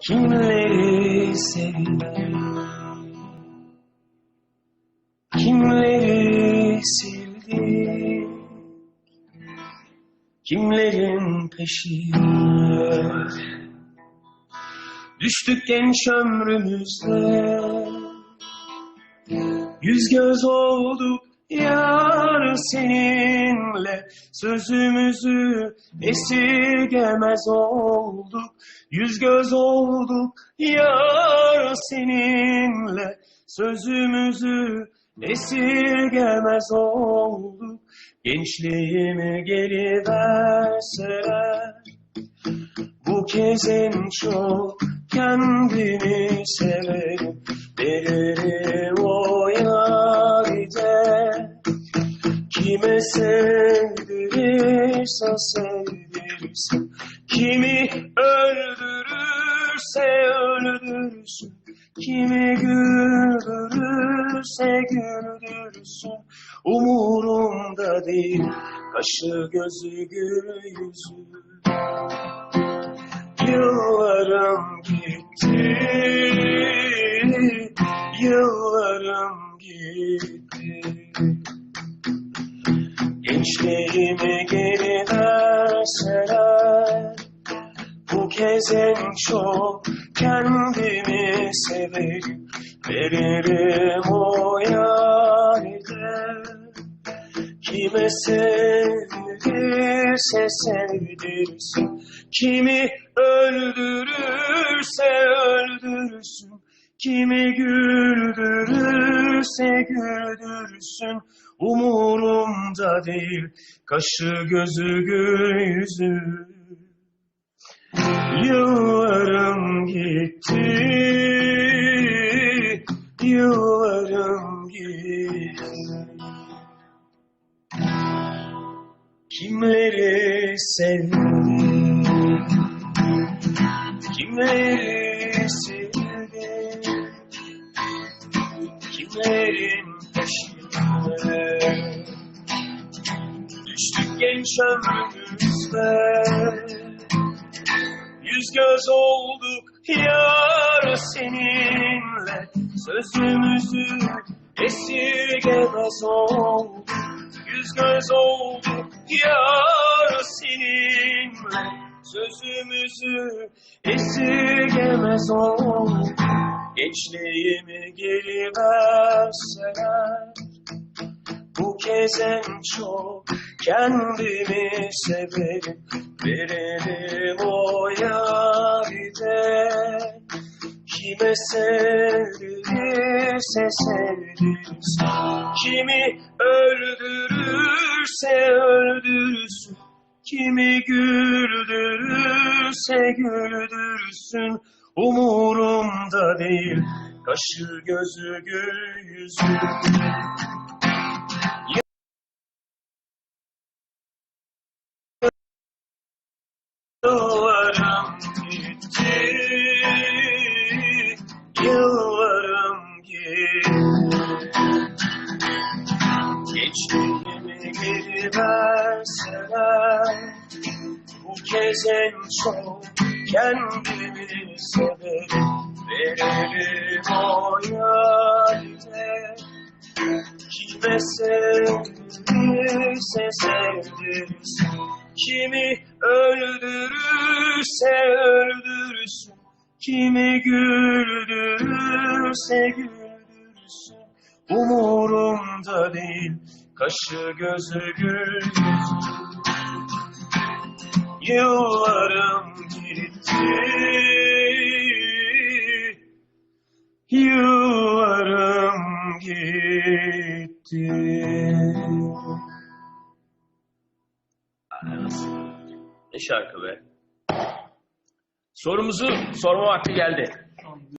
Kimleri sevdim? Kimleri sildim Kimlerin peşine Düştük genç ömrümüzde. Yüz göz olduk yar seninle Sözümüzü esirgemez olduk. Yüz göz olduk yar seninle. Sözümüzü esirgemez olduk. Gençliğimi geri verseler bu kez en çok kendimi severim. Veririm o yaride Kime sevdirirse sevdirsin Kimi öldürürse öldürsün Kimi güldürürse güldürsün Umurumda değil kaşı gözü gül yüzü. Yıllarım gitti, yıllarım Gençliğimi geri verseler, bu kez en çok kendimi severim. Veririm o yaride, kime sevdirirse sevdirsin. Kimi öldürürse öldürsün, kimi güldürürse güldürsün. Umurumda değil, kaşı gözü gül yüzü. Yıllarım gitti, yıllarım gitti. Kimleri sevdim, kimleri sevdim, düştük genç ömrümüzde. Yüz göz olduk yar seninle, sözümüzü esirgemez olduk. Yüz göz olduk yar seninle Sözümüzü esirgemez olduk Gençliğimi geri verseler Bu kez en çok kendimi severim. Veririm o yaride Kime sevdirirse sevdirsin. Kimi öldürürse öldürsün Kimi güldürürse güldürsün. Umurumda değil. Kaşı gözü gül yüzü Yıllarım gitti Yıllarım gitti. Gençliğimi geri verseler Bu kez en çok kendimi severim Veririm o yaride Kime sevdirirse sevdirsin Kimi öldürürse öldürsün. Kimi güldürürse güldürsün. Umurumda değil kaşı gözü gül yüzü Yıllarım gitti. Yıllarım gitti. Ne şarkı be? Sorumuzu sorma vakti geldi.